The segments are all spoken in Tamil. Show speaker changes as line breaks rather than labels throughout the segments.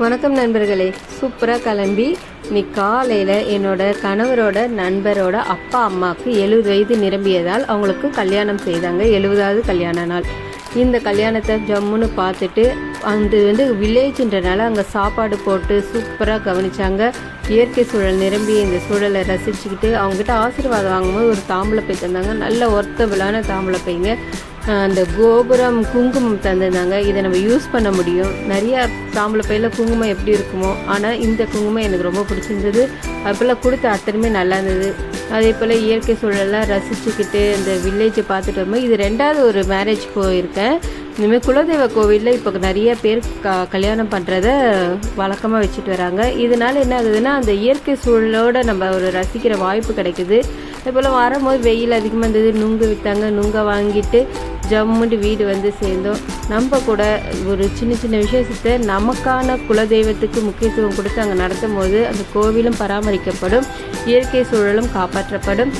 வணக்கம் நண்பர்களே. சூப்பராக கிளம்பி இன்னைக்கு காலையில் என்னோட கணவரோட நண்பரோட அப்பா அம்மாவுக்கு எழுபது வயது நிரம்பியதால் அவங்களுக்கு கல்யாணம் செய்தாங்க. எழுபதாவது கல்யாண நாள். இந்த கல்யாணத்தை ஜம்முன்னு பார்த்துட்டு அது வந்து வில்லேஜ்ன்றனால அங்கே சாப்பாடு போட்டு சூப்பராக கவனித்தாங்க இயற்கை சூழல் நிரம்பிய இந்த சூழலை ரசிச்சுக்கிட்டு அவங்ககிட்ட ஆசீர்வாதம் வாங்கும்போது ஒரு தாம்பளை பை தந்தாங்க. நல்ல ஒர்த்தபிளான தாம்பளை பைங்க. அந்த கோபுரம் குங்குமம் தந்திருந்தாங்க. இதை நம்ம யூஸ் பண்ண முடியும். நிறைய தாம்பளை பையில் குங்குமம் எப்படி இருக்குமோ ஆனால் இந்த குங்குமம் எனக்கு ரொம்ப பிடிச்சிருந்தது. அப்போல்லாம் கொடுத்த அத்தனையுமே நல்லா இருந்தது. அதே போல் இயற்கை சூழலாம் ரசிச்சுக்கிட்டு இந்த வில்லேஜை பார்த்துட்டு வரும்போது இது ரெண்டாவது ஒரு மேரேஜ் போயிருக்கேன். இனிமேல் குலதெய்வ கோவிலில் இப்போ நிறைய பேர் க கல்யாணம் பண்ணுறத வழக்கமாக வச்சுட்டு வராங்க. இதனால் என்ன ஆகுதுன்னா அந்த இயற்கை சூழலோட நம்ம ஒரு ரசிக்கிற வாய்ப்பு கிடைக்குது. அதே போல் வரும்போது வெயில் அதிகமாக இருந்தது நுங்கு விற்றாங்க நுங்கை வாங்கிட்டு ஜம்முண்டு வீடு வந்து சேர்ந்தோம். நம்ம கூட ஒரு சின்ன சின்ன விசேஷத்தை நமக்கான குலதெய்வத்துக்கு முக்கியத்துவம் கொடுத்து அங்கே நடத்தும் போது அந்த கோவிலும் பராமரிக்கப்படும் இயற்கை சூழலும் காப்பாற்றப்படும்.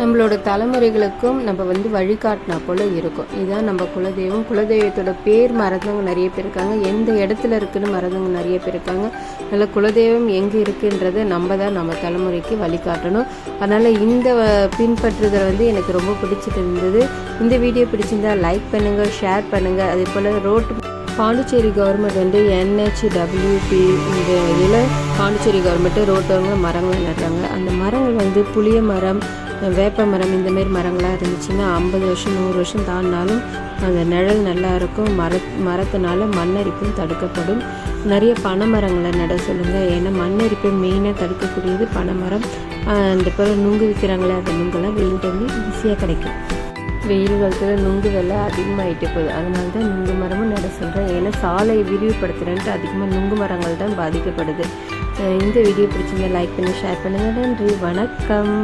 நம்மளோட தலைமுறைகளுக்கும் நம்ம வந்து வழிகாட்டினா போல இருக்கும். இதுதான் நம்ம குலதெய்வம். குலதெய்வத்தோட பேர் மறந்தவங்க நிறைய பேர் இருக்காங்க. எந்த இடத்துல இருக்குன்னு மறந்தவங்க நிறைய பேர் இருக்காங்க. அதனால் குலதெய்வம் எங்கே இருக்குன்றதை நம்ம தான் நம்ம தலைமுறைக்கு வழிகாட்டணும். அதனால் இந்த பின்பற்றுதல் வந்து எனக்கு ரொம்ப பிடிச்சிட்டு இருந்தது. இந்த வீடியோ பிடிச்சிருந்தா லைக் பண்ணுங்கள் ஷேர் பண்ணுங்கள் அதே போல் ரோட்டு பாண்டிச்சேரி கவர்மெண்ட் வந்து என்ஹெச்டபிள்யூபி இந்த இதில் பாண்டிச்சேரி கவர்மெண்ட்டு ரோட்டவங்க மரங்கள் நடுறாங்க. அந்த மரங்கள் வந்து புளிய மரம் வேப்ப மரம் இந்தமாரி மரங்களாக இருந்துச்சுன்னா ஐம்பது வருஷம் நூறு வருஷம் தாண்டினாலும் அந்த நிழல் நல்லா இருக்கும். மர மரத்தினால மண்ணரிப்பும் தடுக்கப்படும். நிறைய பனைமரங்களை நட சொல்லுங்கள் ஏன்னா மண்ணரிப்பை மெயினாக தடுக்கக்கூடியது பனைமரம். அந்த பிறகு நுங்கு விற்கிறாங்களே அந்த நுங்கெல்லாம் வெயில் டைமில் ஈஸியாக கிடைக்கும். வெயில் காலத்தில் நுங்கு விலை அதிகமாகிட்டு போகுது. அதனால தான் நுங்கு மரமும் நட சொல்கிறேன் ஏன்னா சாலையை விரிவுபடுத்துகிறேன்ட்டு அதிகமாக நுங்கு மரங்கள் தான் பாதிக்கப்படுது. இந்த வீடியோ பிடிச்சிருந்தா லைக் பண்ணி ஷேர் பண்ணுங்கள் நன்றி வணக்கம்.